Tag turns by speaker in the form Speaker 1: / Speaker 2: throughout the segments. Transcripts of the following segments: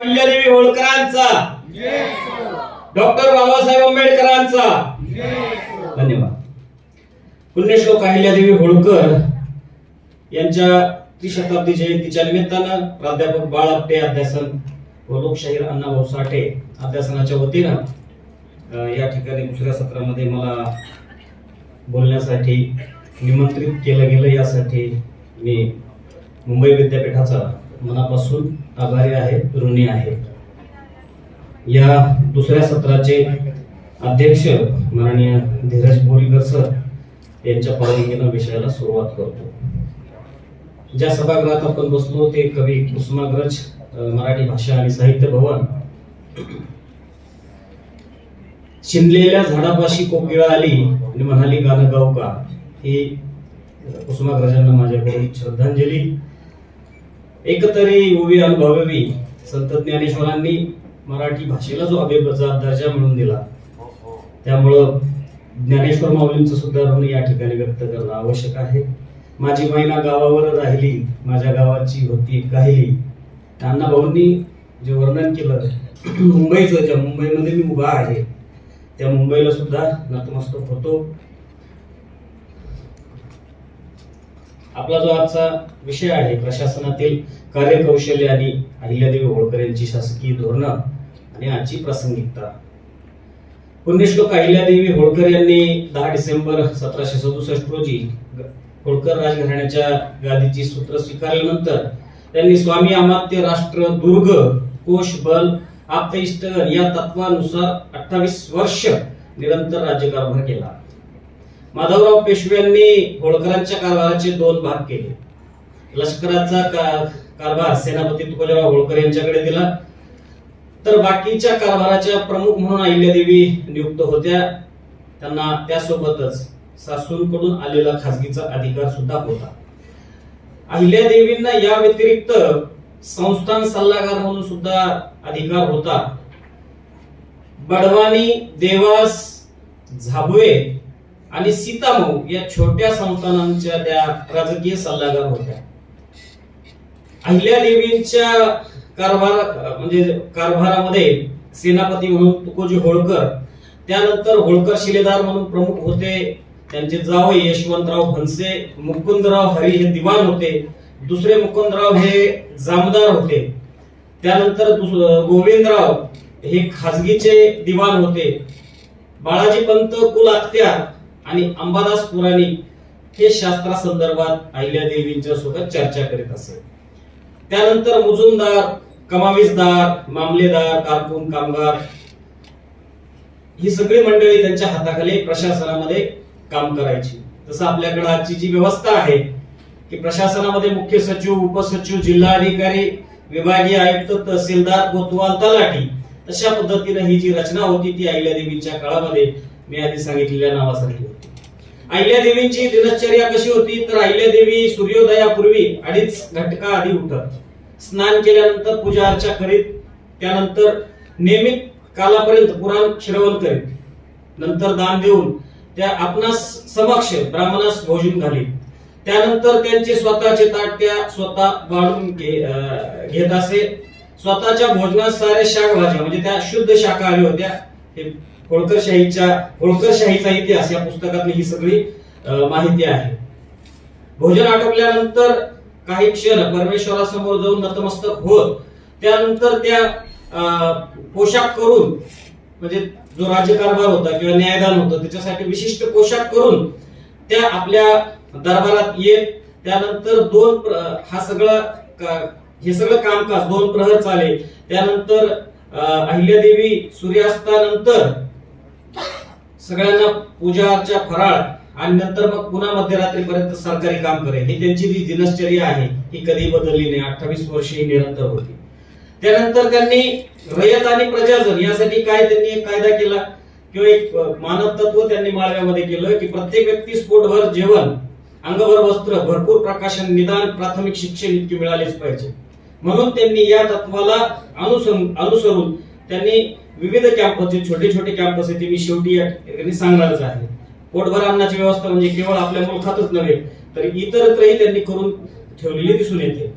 Speaker 1: Ahilyadevi होळकरांचा. Doctor Babasaheb आंबेडकरांचा. धन्यवाद. पुण्यश्लोक अहिल्यादेवी होळकर यांच्या त्रिशताब्दी जयंतीच्या निमित्तानं प्राध्यापक बाळ आपटे अध्यासन व लोकशाहीर अण्णाभाऊ साठे अध्यासनाच्या वतीनं या ठिकाणी दुसऱ्या सत्रामध्ये मला बोलण्यासाठी निमंत्रित केलं गेलं. यासाठी मी मुंबई विद्यापीठाचा मनापासून आभारी आहे ऋणी आहे. या दुसऱ्या सत्राचे अध्यक्ष माननीय धीरज बोरीकर सर यांच्या परवानगीनं विषयाला सुरुवात करतो. ज्या सभागृहात आपण बसलो ते कवी कुसुमाग्रज मराठी भाषा आणि साहित्य भवन. शिंदलेल्या झाडापाशी कोकिळा आली आणि म्हणाली गाणं गाव का? ही कुसुमाग्रजांना माझ्याकडून श्रद्धांजली. एकतरी उभी अनुभवी संत ज्ञानेश्वरांनी मराठी भाषेला जो अभिजात दर्जा म्हणून दिला त्यामुळं ज्ञानेश्वर माऊलींचं सुद्धा ऋण या ठिकाणी व्यक्त करणं आवश्यक आहे. माझी महिना गावावर राहिली माझ्या गावाची होती काहिली. त्यांना भाऊंनी जे वर्णन केलं मुंबईचं ज्या मुंबईमध्ये मी उभा आहे त्या मुंबईला सुद्धा नतमस्तक होतो. आपला जो आजचा विषय आहे प्रशासनातील कार्यकौशल्य आणि अहिल्यादेवी होळकर यांची शासकीय धोरणं आणि आजची प्रासंगिकता. पुण्यश्लोक अहिल्यादेवी होळकर यांनी दहा डिसेंबर सतराशे सदुसष्ट रोजी होळकर राजघराण्याच्या गादीची सूत्र स्वीकारल्यानंतर त्यांनी स्वामी अमात्य राष्ट्र दुर्ग कोश बल आप्त या तत्वानुसार अठ्ठावीस वर्ष निरंतर राज्यकारभार केला. माधवराव पेशव्यांनी होळकरांच्या कारभाराचे दोन भाग केले. लष्कराचा का- कारभार सेनापती तुकोजीराव होळकर यांच्याकडे दिला. तर बाकीच्या कारभाराच्या प्रमुख म्हणून अहिल्यादेवी नियुक्त होत्या. त्यांना त्यासोबतच सासूंकडून आलेला खासगीचा अधिकार सुद्धा होता. अहिल्यादेवींना या व्यतिरिक्त संस्थान सल्लागार म्हणून सुद्धा अधिकार होता. बडवानी देवास झाबुए आणि सीतामऊ या छोट्या संस्थानांच्या त्या राजकीय सल्लागार होत्या. अहिल्यादेवींच्या कारभार म्हणजे कारभारामध्ये सेनापती म्हणून तुकोजी होळकर त्यानंतर होळकर शिलेदार म्हणून प्रमुख होते. त्यांचे जाव यशवंतराव भनसे मुकुंदराव हरी हे दिवाण होते. दुसरे मुकुंदराव हे जामदार होते. त्यानंतर दुस- गोविंदराव हे खाजगीचे दिवाण होते. बाळाजी पंत कुल अख्त्यार आणि अंबादास पुराणिक हे शास्त्रासंदर्भात अहिल्या देवींच्या सोबत चर्चा करीत असे. त्यानंतर मुजुमदार कमावीसदार मामलेदार कारकून कामगार ही सगळी मंडळी त्यांच्या हाताखाली प्रशासनामध्ये काम करायची. तसं आपल्याकडे आजची जी व्यवस्था आहे की प्रशासनामध्ये मुख्य सचिव उपसचिव जिल्हाधिकारी विभागीय आयुक्त तहसीलदार गोतवाल तलाठी तशा पद्धतीने ही जी रचना होती ती अहिल्या देवींच्या काळामध्ये मी आधी सांगितलेल्या नावासारखी अहिल्यादेवींची दिनचर्या कशी होती? तर अहिल्यादेवी सूर्योदयापूर्वी अडीच घटका आधी उठत. स्नान केल्यानंतर पूजा अर्चा करीत त्यानंतर नियमित कालापर्यंत पुराण श्रवण करीत. नंतर दान देऊन त्या आपणास समक्ष ब्राह्मणास भोजन घाली त्यानंतर त्यांचे स्वतःचे ताट त्या स्वतः वाढून घे- घेत असे. स्वतःच्या भोजनात सारे शाक भाज्या म्हणजे त्या शुद्ध शाकाहारी होत्या हे होळकरशाहीच्या होळकरशाहीचा इतिहास या पुस्तकातली ही सगळी माहिती आहे. भोजन आटोपल्यानंतर काही क्षण परमेश्वरासमोर जाऊन नतमस्तक होत त्यानंतर त्या अं, पोशाख करून म्हणजे जो राज्यकारभार होता किंवा न्यायदान होतं त्याच्यासाठी विशिष्ट पोशाख करून त्या आपल्या दरबारात येत त्यानंतर दोन प्र- हा सगळा हे सगळं कामकाज दोन प्रहर चाले. त्यानंतर अहिल्यादेवी सूर्यास्तानंतर सगळ्यांना पूजा अर्चा फराळ आणि नंतर मग पुन्हा मध्यरात्रीपर्यंत सरकारी काम करे ही त्यांची जी दिनचर्या आहे ही कधी बदलली नाही. अठ्ठावीस वर्ष ही निरंतर होती. त्यानंतर त्यांनी रयत आणि प्रजाजन यासाठी काय त्यांनी एक कायदा केला? किंवा एक मानव तत्व त्यांनी माळव्यामध्ये केलं की प्रत्येक व्यक्ती पोटभर जेवण अंगभर वस्त्र भरपूर प्रकाशन निदान प्राथमिक शिक्षण इतकी मिळालीच पाहिजे. म्हणून त्यांनी या तत्वाला अनुसरून अनुसरून त्यांनी विविध कॅम्पस जे छोटे छोटे कॅम्पस आहेत ते मी शेवटी या ठिकाणी सांगणारच आहे. पोटभर अन्नाची व्यवस्था म्हणजे केवळ आपल्या मुलखातच नव्हे तर इतरत्रही त्यांनी करून ठेवलेली दिसून येते.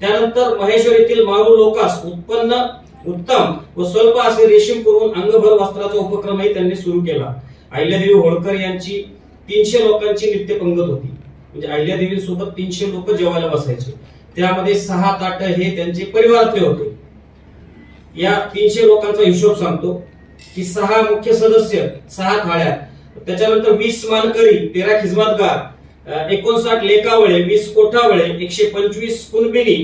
Speaker 1: त्यानंतर महेश्वर येथील मारू लोकास उत्पन्न उत्तम व स्वल्प असे रेशीम करून अंगभर वस्त्राचा उपक्रमही त्यांनी सुरू केला. अहिल्यादेवी होळकर यांची तीनशे लोकांची नित्य पंगत होती. म्हणजे अहिल्यादेवी सोबत तीनशे लोक जेवायला बसायचे. त्यामध्ये सहा ताट हे त्यांचे परिवारातले होते. या तीनशे लोकांचा हिशोब सांगतो की सहा मुख्य सदस्य सहा थाळ्या त्याच्यानंतर वीस मानकरी तेरा खिजमतगार एकोणसाठ लेखावळे वीस कोठावळे एकशे पंचवीस कुणबिनी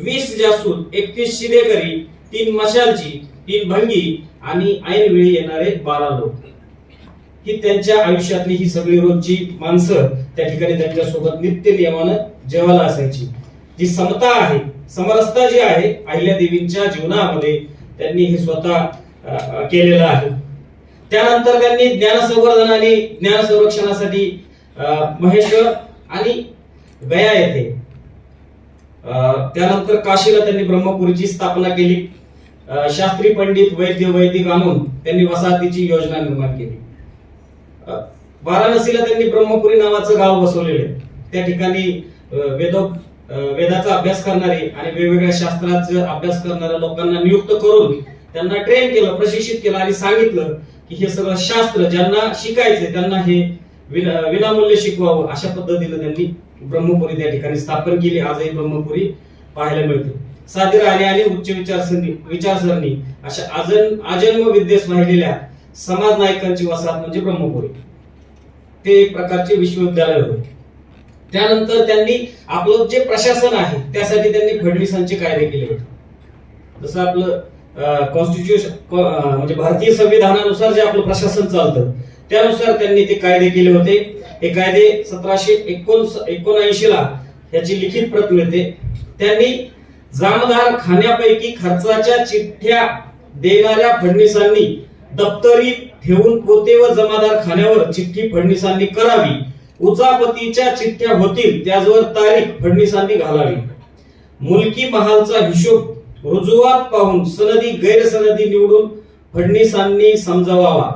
Speaker 1: वीस जासूद एकतीस शिदेकरी तीन मशालची तीन भंगी आणि ऐनवेळी येणारे बारा लोक. ही त्यांच्या आयुष्यातली ही सगळी रोजची माणसं त्या ठिकाणी त्यांच्यासोबत नित्य नियमानं जेवायला असायची. जी समता आहे समरसता जी आहे अहिल्या देवींच्या जीवनामध्ये त्यांनी हे स्वतः केलेलं आहे. त्यानंतर त्यांनी ज्ञान संवर्धन आणि ज्ञान संरक्षणासाठी महेश्वर आणि गया येथे त्यानंतर काशीला त्यांनी ब्रह्मपुरीची स्थापना केली. शास्त्री पंडित वैद्य वैदिक आणून त्यांनी वसाहतीची योजना निर्माण केली. वाराणसीला त्यांनी ब्रह्मपुरी नावाचं गाव बसवलेले त्या ठिकाणी अ, वेदो वेदाचा अभ्यास करणारे आणि वेगवेगळ्या शास्त्राचा अभ्यास करणाऱ्या लोकांना नियुक्त करून त्यांना ट्रेन केलं प्रशिक्षित केलं आणि सांगितलं की हे सगळं शास्त्र ज्यांना शिकायचे त्यांना हे विना विनामूल्य शिकवावं अशा पद्धतीनं त्यांनी ब्रह्मपुरी त्या ठिकाणी स्थापन केली. आजही ब्रह्मपुरी पाहायला मिळते. साधी राहणे आणि उच्च विचारसरणी विचारसरणी अशा अजन अजन्म विद्येस वाहिलेल्या समाज नायकांची वसाहत म्हणजे ब्रह्मपुरी. ते एक प्रकारचे विश्वविद्यालय होते. त्यानंतर त्यांनी आपलं जे प्रशासन आहे त्यासाठी त्यांनी फडणवीसांचे कायदे केले होते. जसं आपलं कॉन्स्टिट्यूशन म्हणजे भारतीय संविधानानुसार जे आपलं प्रशासन चालतं त्यानुसार त्यांनी ते कायदे केले होते. हे कायदे सतराशे एकोण एकोणऐंशी ला याची लिखित प्रत मिळते. त्यांनी जामदार खाण्यापैकी खर्चाच्या चिठ्ठ्या देणाऱ्या फडणवीसांनी दप्तरी ठेवून पोते व जमादार खाण्यावर चिठ्ठी फडणवीसांनी करावी. उचापतीच्या चिठ्ठ्या होतील त्याचवर तारीख फडणीसांनी घालावी. मुलकी महालचा हिशोब रुजुवात पाहून सनदी गैरसनदी निवडून फडणीसांनी समजावावा.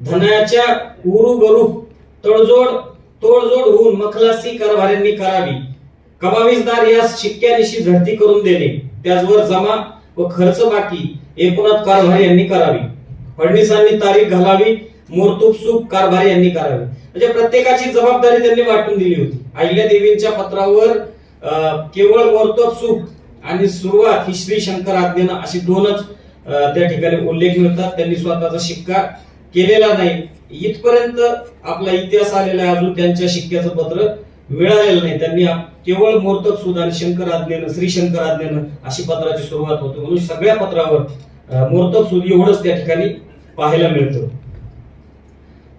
Speaker 1: धनाच्या उरुबरू तडजोड तोडजोड होऊन मखलासी कारभाऱ्यांनी करावी. कमावीसदार यास शिक्क्यानिशी झडती करून देणे त्याचवर जमा व खर्च बाकी एकूणात कारभारी यांनी करावी. फडणीसांनी तारीख घालावी मोरतूप कारभारी यांनी करावी. म्हणजे प्रत्येकाची जबाबदारी त्यांनी वाटून दिली होती. अहिल्या देवींच्या पत्रावर अं, केवळ मोरतोप सुख आणि सुरुवात ही श्री शंकर आज्ञेनं अशी दोनच त्या ठिकाणी उल्लेख मिळतात. त्यांनी स्वतःचा शिक्का केलेला नाही. इथपर्यंत आपला इतिहास आलेला आहे. अजून त्यांच्या शिक्क्याचं पत्र मिळालेलं नाही. त्यांनी केवळ मोर्तक सुध आणि शंकर आज्ञेनं श्री शंकर आज्ञेनं अशी पत्राची सुरुवात होते. म्हणून सगळ्या पत्रावर मोर्तक सुध एवढंच त्या ठिकाणी पाहायला मिळतं.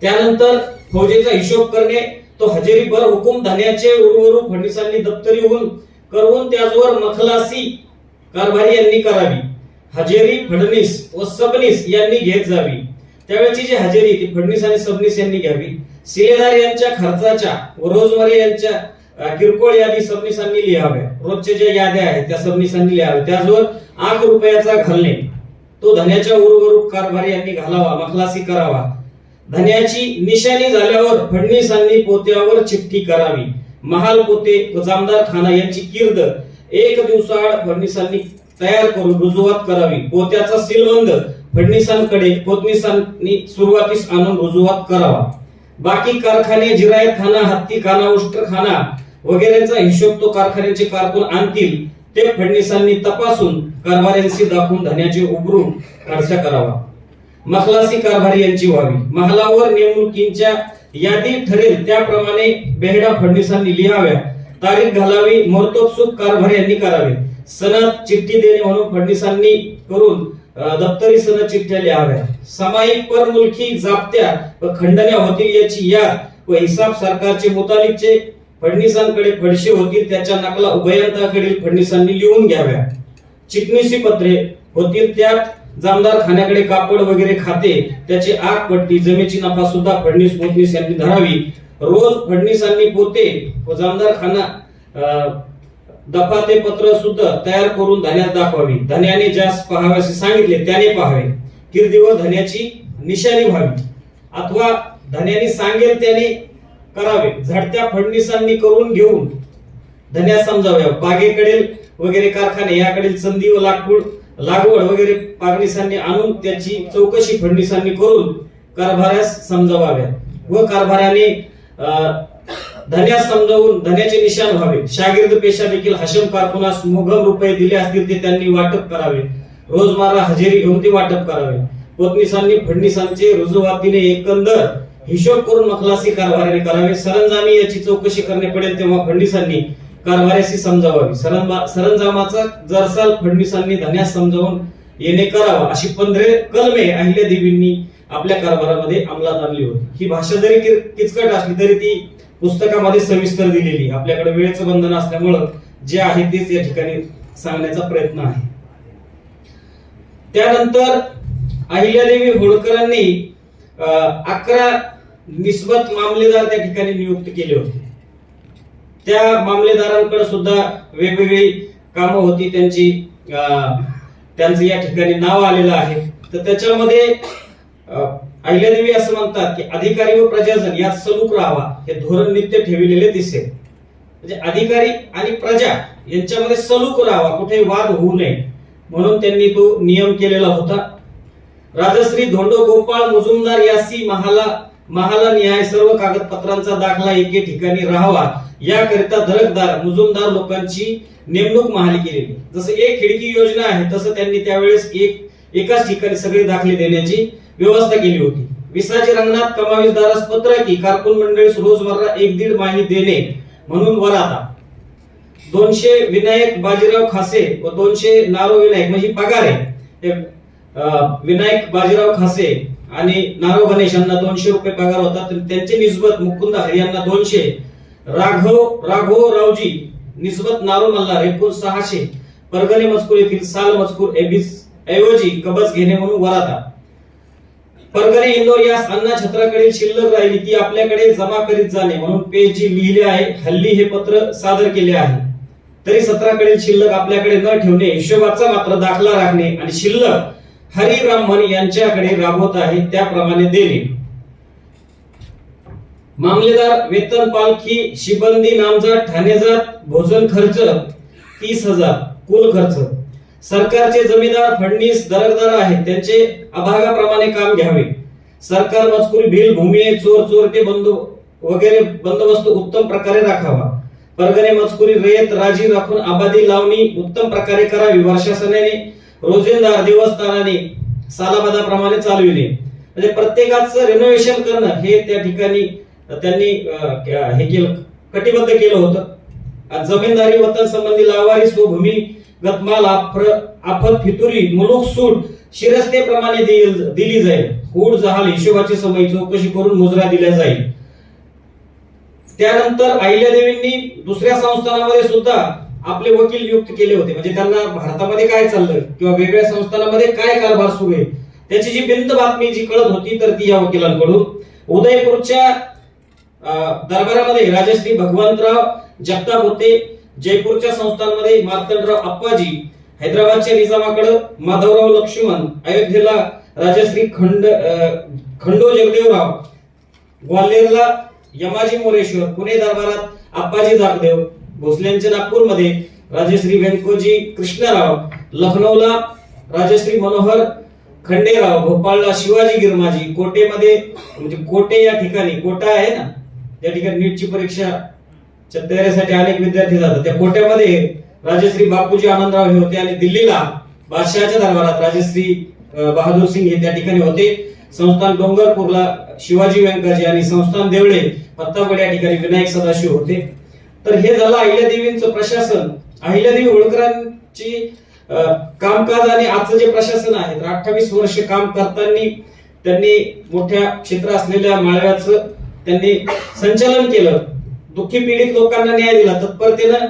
Speaker 1: त्यानंतर फौजेचा हिशोब करणे तो हजेरी भर हुकुम धान्याचे उर्वरू फडणवीसांनी दप्तरी होऊन करून त्याचवर मखलासी कारभारी यांनी करावी. हजेरी फडणीस व सबनीस यांनी घेत जावी. त्यावेळची जी हजेरी ती फडणीस आणि सबनीस यांनी घ्यावी. सिलेदार यांच्या खर्चाच्या व रोजवारी यांच्या किरकोळ यादी सबनीसांनी लिहाव्या. रोजच्या ज्या याद्या आहेत त्या सबनीसांनी लिहाव्या. त्याचवर आठ रुपयाचा घालणे. तो धन्याच्या उर्वरूप कारभारी यांनी घालावा मखलासी करावा. धन्याची निशाणी झाल्यावर फडणीसांनी पोत्यावर चिठ्ठी करावी. महाल पोते व जामदार खाना यांची कीर्द. एक दिवसाआड फडणीसांनी तयार करून रुजुवात करावी. पोत्याचा सीलबंद. फडणीसांकडे पोतनीसांनी सुरुवातीस आणून रुजुवात करावा. बाकी कारखाने जिरायत खाना हत्ती खाना उष्ट्र खाना वगैरेचा हिशोब तो कारखान्याचे कारकून आणतील. ते फडणीसांनी तपासून कारभाऱ्यांशी दाखवून धन्याचे उभरून खर्च करावा. मखलासी कारभारी यांची व्हावी. महालावर नेमणुकींच्या यादी ठरेल त्याप्रमाणे बेहडा फडणवीसांनी लिहाव्या. तारीख घालावी मोरतोपसुख कारभारी यांनी करावे. सनद चिठ्ठी देणे म्हणून फडणवीसांनी करून दप्तरी सनद चिठ्ठ्या लिहाव्या. सामायिक परमुलखी जाप्त्या व खंडण्या होतील याची याद व हिसाब सरकारचे मुतालिकचे फडणवीसांकडे फडशे होतील त्याच्या नकला उभयंताकडील फडणवीसांनी लिहून घ्याव्या. चिटणीसी पत्रे होतील त्यात जामदार खाण्याकडे कापड वगैरे खाते त्याची आग पट्टी जमेची नफा सुद्धा फडणीस पोतनीस यांनी धरावी. रोज फडणीसांनी पोते व जामदार खाना दफा ते पत्र सुद्धा तयार करून धन्यात दाखवावी. धन्याने ज्यास असे सांगितले त्याने पहावे. कीर्दी व धन्याची निशाणी व्हावी. अथवा धन्याने सांगेल त्याने करावे. झडत्या फडणीसांनी करून घेऊन धन्या समजाव्या बागेकडील वगैरे कारखाने याकडील संधी व लाकूड लागवड वगैरे पागणीसांनी आणून त्याची चौकशी फडणीसांनी करून कारभाऱ्यास समजावाव्या व कारभाऱ्याने धन्यास समजावून धन्याचे निशाण व्हावे. शागिर्द पेशा देखील हशम कारकुनास मोघम रुपये दिले असतील ते त्यांनी वाटप करावे. रोजमारा हजेरी घेऊन ते वाटप करावे. पोतनीसांनी फडणीसांचे रुजुवातीने एकंदर हिशोब करून मखलासी कारभाराने करावे. सरंजामी याची चौकशी करणे पडेल तेव्हा फडणीसांनी कारभाराशी समजावावी. सरंजामाचा जरसाल फडणवीसांनी धन्यास समजावून येणे करावा अशी पंधरे कलमे अहिल्या देवींनी आपल्या कारभारामध्ये अंमलात आणली होती. ही भाषा जरी किचकट असली तरी ती पुस्तकामध्ये सविस्तर दिलेली. आपल्याकडे वेळेचं बंधन असल्यामुळं जे आहे तेच या ठिकाणी सांगण्याचा प्रयत्न आहे. त्यानंतर अहिल्यादेवी होळकरांनी अं, अकरा निस्बत मामलेदार त्या ठिकाणी नियुक्त केले होते. त्या मामलेदारांकडे सुद्धा वेगवेगळी कामं होती त्यांची अं, त्यांचं या ठिकाणी नाव आलेलं आहे. तर त्याच्यामध्ये अहिल्यादेवी असं म्हणतात की अधिकारी व प्रजाजन यात सलूक राहावा हे धोरण नित्य ठेवलेले दिसेल. म्हणजे अधिकारी आणि प्रजा यांच्यामध्ये सलूक राहावा कुठे वाद होऊ नये. म्हणून त्यांनी तो नियम केलेला होता. राजश्री धोंडो गोपाळ मुजुमदार यासी महाला महाला न्याय सर्व कागदपत्रांचा दाखला एके ठिकाणी राहावा. याकरिता धरकदार मुजुमदार लोकांची नेमणूक महाली केलेली. जसं एक खिडकी योजना आहे तसं त्यांनी त्यावेळेस एक एकाच ठिकाणी सगळे दाखले देण्याची व्यवस्था केली होती. विसाची रंगणात कमावीसदारास पत्र की कारकून मंडळीस रोजमर्रा एक दीड माही देणे म्हणून वराता दोनशे विनायक बाजीराव खासे व दोनशे नारो विनायक म्हणजे पगार आहे. विनायक बाजीराव खासे आणि नारो गणेश यांना दोनशे रुपये पगार होता तर त्यांचे निस्बत मुकुंद हरी यांना दोनशे राघव राघव रावजी निस्बत नारो मल्हार एकूण सहाशे परगणे मजकूर येथील साल मजकूर एबीस ऐवजी कबज घेणे म्हणून वराता परगणे इंदोर यास अण्णा छत्राकडील शिल्लक राहिली ती आपल्याकडे जमा करीत जाणे म्हणून पेज जी लिहिले आहे हल्ली हे पत्र सादर केले आहे. तरी सत्राकडील शिल्लक आपल्याकडे न ठेवणे हिशोबाचा मात्र दाखला राखणे आणि शिल्लक हरी ब्राह्मण यांच्याकडे राबवत आहे त्याप्रमाणे देणे. मामलेदार वेतन पालखी शिबंदी नामजात ठाणेजात भोजन खर्च तीस हजार कुल खर्च. सरकारचे जमीनदार फडणीस दरकदार आहेत त्यांचे अभागाप्रमाणे काम घ्यावे. सरकार मजकूर भिल भूमी चोर चोरटे बंदो वगैरे बंदोबस्त उत्तम प्रकारे राखावा. परगणे मजकुरी रयत राजी राखून आबादी लावणी उत्तम प्रकारे करावी वर्षासनाने रोजेंदार दिवसदाराने सालाबादाप्रमाणे चालविणे म्हणजे प्रत्येकाचं रिनोव्हेशन करणं हे त्या ठिकाणी त्यांनी हे केलं कटिबद्ध केलं होतं. जमीनदारी वतन संबंधी लावारी स्वभूमी भूमिगत माल आफत फितुरी मुलूक सूट शिरस्तेप्रमाणे दिली जाईल. हूड जहाल हिशोबाची समय चौकशी करून मुजरा दिल्या जाईल. त्यानंतर अहिल्यादेवींनी दुसऱ्या संस्थानामध्ये सुद्धा आपले वकील नियुक्त केले होते. म्हणजे त्यांना भारतामध्ये काय चाललं किंवा वेगळ्या संस्थानामध्ये काय कारभार सुरू आहे? त्याची जी बिंद बातमी जी कळत होती तर ती या वकिलांकडून. उदयपूरच्या दरबारामध्ये राजश्री भगवंतराव जगताप होते. जयपूरच्या संस्थांमध्ये मार्तंडराव अप्पाजी हैदराबादच्या निजामाकडे माधवराव लक्ष्मण अयोध्येला राजश्री खंड अं, खंडो जगदेवराव ग्वाल्हेरला यमाजी मोरेश्वर पुणे दरबारात आप्पाजी जागदेव भोसल्यांच्या नागपूरमध्ये राजश्री व्यंकोजी कृष्णराव लखनौला राजश्री मनोहर खंडेराव भोपाळला शिवाजी गिरमाजी कोटेमध्ये म्हणजे कोटे या ठिकाणी कोटा आहे ना? त्या ठिकाणी नीटची परीक्षा तयारीसाठी अनेक विद्यार्थी जातात. त्या कोट्यामध्ये राजश्री बापूजी आनंदराव हे होते आणि दिल्लीला बादशहाच्या दरबारात राजश्री बहादूर सिंग हे त्या ठिकाणी होते. संस्थान डोंगरपूरला शिवाजी व्यंकाजी आणि संस्थान देवळे पत्तापड या ठिकाणी विनायक सदाशिव होते. तर हे झालं अहिल्यादेवींचं प्रशासन. अहिल्यादेवी होळकरांची कामकाज आणि आजचं जे प्रशासन आहे तर अठ्ठावीस वर्ष काम करताना त्यांनी मोठ्या क्षेत्र असलेल्या माळव्याचं त्यांनी संचालन केलं. दुःखी पीडित लोकांना न्याय दिला तत्परतेनं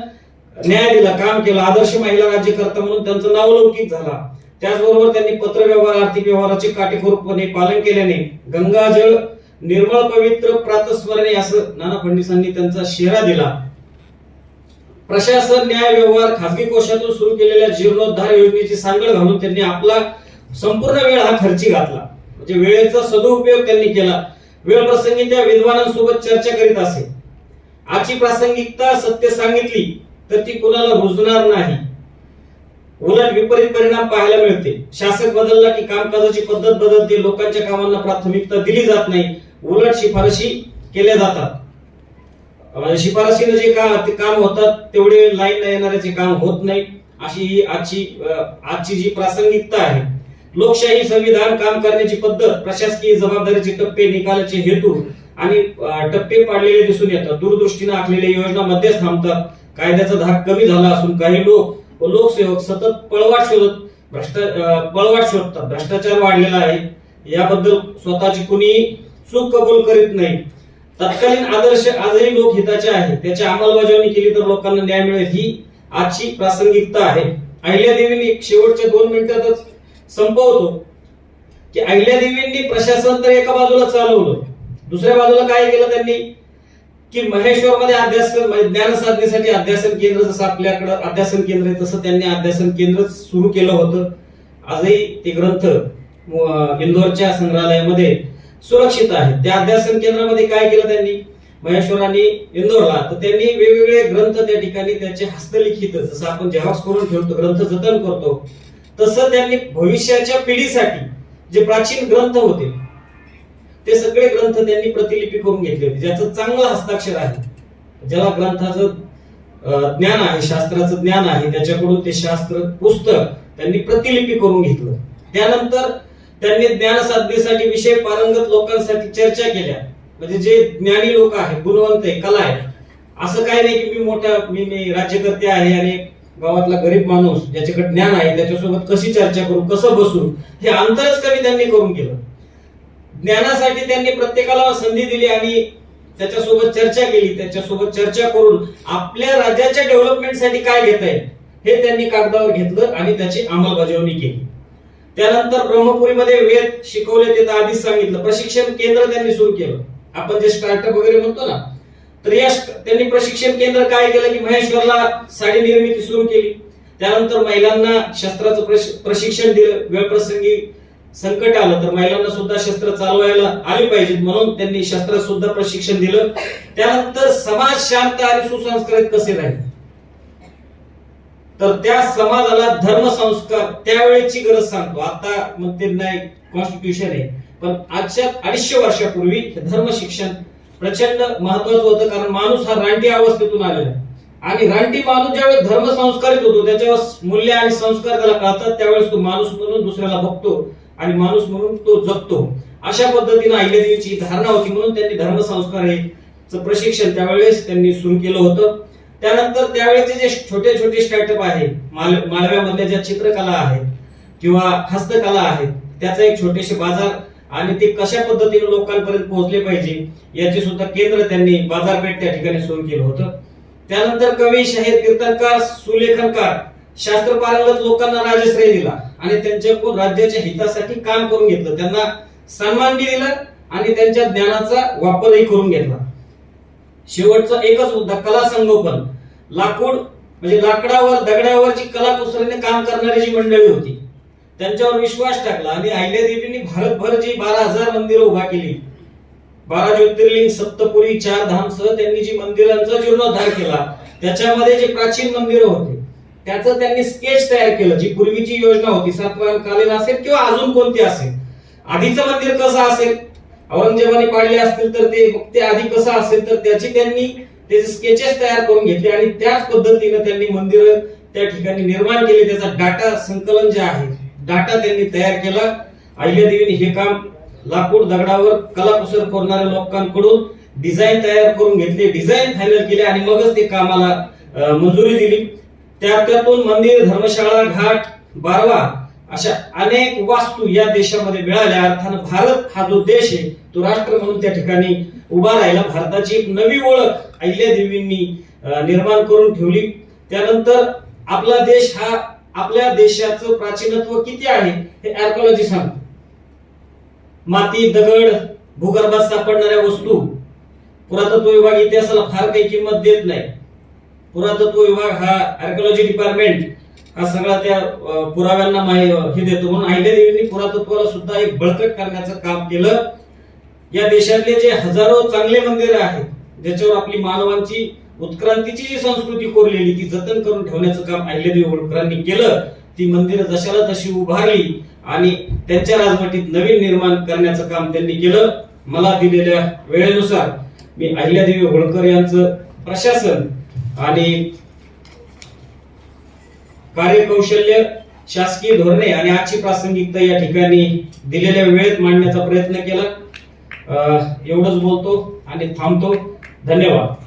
Speaker 1: न्याय दिला काम केलं. आदर्श महिला राज्यकर्ता म्हणून त्यांचं नावलौकिक झाला. त्याचबरोबर त्यांनी पत्रव्यवहार आर्थिक व्यवहाराचे काटेकोरपणे पालन केल्याने गंगाजळ निर्मळ पवित्र प्रातस्मरणे असं नाना फडणवीसांनी त्यांचा शेरा दिला. प्रशासन न्याय व्यवहार खासगी कोशातून सुरू केलेल्या जीर्णोद्धार योजनेची सांगड घालून त्यांनी आपला संपूर्ण वेळ हा खर्ची घातला. म्हणजे वेळेचा सदुपयोग त्यांनी केला. वेळ प्रसंगी त्या विद्वानांसोबत चर्चा करीत असे. आजची प्रासंगिकता सत्य सांगितली तर ती कुणाला रुजणार नाही. उलट विपरीत परिणाम पाहायला मिळते. शासक बदलला की कामकाजाची पद्धत बदलते. लोकांच्या कामांना प्राथमिकता दिली जात नाही. उलट शिफारशी केल्या जातात. शिफारसीनं जे का ते काम होतात तेवढे लाईन येणाऱ्याचे काम होत नाही अशी ही आजची आजची जी प्रासंगिकता आहे लोकशाही संविधान काम करण्याची पद्धत प्रशासकीय जबाबदारीचे टप्पे निकालाचे हेतू आणि टप्पे पाडलेले दिसून येतात. दूरदृष्टीने आखलेल्या योजना मध्येच थांबतात. कायद्याचा धाक कमी झाला असून काही लोक व लोकसेवक सतत पळवाट शोधत भ्रष्टा पळवाट शोधतात. भ्रष्टाचार वाढलेला आहे. याबद्दल स्वतःची कुणी चूक कबूल करीत नाही. तत्कालीन आदर्श आजही लोकहिताचे आहेत. त्याची अंमलबजावणी केली तर लोकांना न्याय मिळेल ही आजची प्रासंगिकता आहे. अहिल्यादेवींनी शेवटच्या दोन मिनिटातच संपवतो की अहिल्यादेवींनी प्रशासन तर एका बाजूला चालवलं. दुसऱ्या बाजूला काय केलं त्यांनी? की महेश्वर मध्ये अध्यासन म्हणजे ज्ञान साधनेसाठी अध्यासन केंद्र जसं आपल्याकडे अध्यासन केंद्र आहे तसं त्यांनी अध्यासन केंद्र सुरू केलं होतं. आजही ते ग्रंथ इंदोरच्या संग्रहालयामध्ये सुरक्षित आहे त्या अध्यासन केंद्रामध्ये काय केलं त्यांनी? महेश्वरांनी इंदोरला. तर त्यांनी वेगवेगळे ग्रंथ त्या ठिकाणी त्याचे हस्तलिखित जसं आपण जेव्हा करून ठेवतो ग्रंथ जतन करतो तसं त्यांनी भविष्याच्या पिढीसाठी जे प्राचीन ग्रंथ होते ते सगळे ग्रंथ त्यांनी प्रतिलिपी करून घेतले होते ज्याचं चांगलं हस्ताक्षर आहे. ज्याला ग्रंथाचं ज्ञान आहे शास्त्राचं ज्ञान आहे त्याच्याकडून ते शास्त्र पुस्तक त्यांनी प्रतिलिपी करून घेतलं. त्यानंतर त्यांनी ज्ञान साधनेसाठी विषय पारंगत लोकांसाठी चर्चा केल्या. म्हणजे जे ज्ञानी लोक आहेत गुणवंत आहे कला आहे असं काही नाही की मी मोठा मी मी राज्यकर्ते आहे आणि गावातला गरीब माणूस ज्याच्याकडे ज्ञान आहे त्याच्यासोबत कशी चर्चा करू कसं बसू हे अंतरच कमी त्यांनी करून केलं. ज्ञानासाठी त्यांनी प्रत्येकाला संधी दिली आणि त्याच्यासोबत चर्चा केली त्याच्यासोबत चर्चा करून आपल्या राज्याच्या डेव्हलपमेंटसाठी काय घेता येईल हे त्यांनी कागदावर घेतलं आणि त्याची अंमलबजावणी केली. त्यानंतर ब्रह्मपुरीमध्ये वेद शिकवले ते आधीच सांगितलं. प्रशिक्षण केंद्र त्यांनी सुरू केलं. आपण जे स्टार्टअप वगैरे म्हणतो ना तर या त्यांनी प्रशिक्षण केंद्र काय केलं की महेश्वरला साडी निर्मिती सुरू केली. त्यानंतर महिलांना शस्त्राचं प्रशिक्षण दिलं. वेळप्रसंगी संकट आलं तर महिलांना सुद्धा शस्त्र चालवायला आली पाहिजेत म्हणून त्यांनी शस्त्र सुद्धा प्रशिक्षण दिलं. त्यानंतर समाज शांत आणि सुसंस्कृत कसे राहील? तर त्या समाजाला धर्म संस्कार त्यावेळेची गरज सांगतो. आता म्हणते नाही कॉन्स्टिट्यूशन आहे. पण आजच्या अडीचशे वर्षापूर्वी हे धर्म शिक्षण प्रचंड महत्वाचं होतं कारण माणूस हा रानटी अवस्थेतून आलेला आणि रानटी माणूस ज्यावेळेस धर्मसंस्कारित होतो त्याच्यावेळेस मूल्य आणि संस्कार त्याला कळतात त्यावेळेस तो माणूस म्हणून दुसऱ्याला बघतो आणि माणूस म्हणून तो जगतो. अशा पद्धतीने अहिल्यादेवीची धारणा होती म्हणून त्यांनी धर्म संस्कार हे प्रशिक्षण त्यावेळेस त्यांनी सुरू केलं होतं. त्यानंतर त्यावेळेचे जे छोटे छोटे स्टार्टअप आहे माल मालव्यामधल्या ज्या चित्रकला आहेत किंवा हस्तकला आहेत त्याचा एक छोटेसे बाजार आणि ते कशा पद्धतीने लोकांपर्यंत पोहोचले पाहिजे याचे सुद्धा केंद्र त्यांनी बाजारपेठ त्या ठिकाणी सुरू केलं होतं. त्यानंतर कवी शाहीर कीर्तनकार सुलेखनकार शास्त्र पारंगत लोकांना राजश्रय दिला आणि त्यांच्याकडून राज्याच्या हितासाठी काम करून घेतलं. त्यांना सन्मान बी दिला आणि त्यांच्या ज्ञानाचा वापरही करून घेतला. शेवटचा एकच मुद्दा कला संगोपन. लाकूड म्हणजे लाकडावर दगडावर जी कलाकुसरीने काम करणारी जी मंडळी होती त्यांच्यावर विश्वास टाकला. आणि अहिल्यादेवींनी भारतभर जी बारा हजार मंदिरं उभा केली बारा ज्योतिर्लिंग सप्तपुरी चार धामसह त्यांनी जी मंदिरांचा जीर्णोद्धार केला त्याच्यामध्ये जे प्राचीन मंदिरं होते त्याचं त्यांनी स्केच तयार केलं जी पूर्वीची योजना होती सातवाहनकालीन असेल किंवा अजून कोणती असेल. आधीचं मंदिर कसं असेल? औरंगजेबाने पाडले असतील तर ते मग ते आधी कसं असेल? तर त्याची त्यांनी त्याचे स्केचेस तयार करून घेतले आणि त्याच पद्धतीनं त्यांनी मंदिर त्या ठिकाणी निर्माण केले. त्याचा डाटा संकलन जे आहे डाटा त्यांनी तयार केला. अहिल्यादेवीने हे काम लाकूड दगडावर कलाकुसर करणाऱ्या लोकांकडून डिझाईन तयार करून घेतले. डिझाईन फायनल केले आणि मगच ते कामाला मंजुरी दिली. त्या त्यातून मंदिर धर्मशाळा घाट बारवा अशा अनेक वास्तू या देशामध्ये मिळाल्या. अर्थानं भारत हा जो देश आहे तो राष्ट्र म्हणून त्या ठिकाणी उभा राहिला. भारताची एक नवी ओळख अहिल्यादेवींनी देवींनी निर्माण करून ठेवली. त्यानंतर आपला देश हा आपल्या देशाचं प्राचीनत्व किती आहे हे आर्कॉलॉजी सांगतो. माती दगड भूगर्भात सापडणाऱ्या वस्तू. पुरातत्व विभाग इतिहासाला फार काही किंमत देत नाही. पुरातत्व विभाग हा आर्किओलॉजी डिपार्टमेंट हा सगळा त्या पुराव्यांना हे देतो. म्हणून अहिल्यादेवींनी पुरातत्वाला सुद्धा एक बळकट करण्याचं काम केलं. या देशातले जे हजारो चांगले मंदिर आहेत ज्याच्यावर आपली मानवांची उत्क्रांतीची जी संस्कृती कोरलेली ती जतन करून ठेवण्याचं काम अहिल्यादेवी होळकरांनी केलं ती मंदिरं जशाला तशी उभारली आणि त्यांच्या राजवटीत नवीन निर्माण करण्याचं काम त्यांनी केलं. मला दिलेल्या वेळेनुसार मी अहिल्यादेवी होळकर यांचं प्रशासन आणि कार्यकौशल्य शासकीय धोरणे आणि आजची प्रासंगिकता या ठिकाणी दिलेल्या वेळेत मांडण्याचा प्रयत्न केला. एवढंच बोलतो आणि थांबतो. धन्यवाद.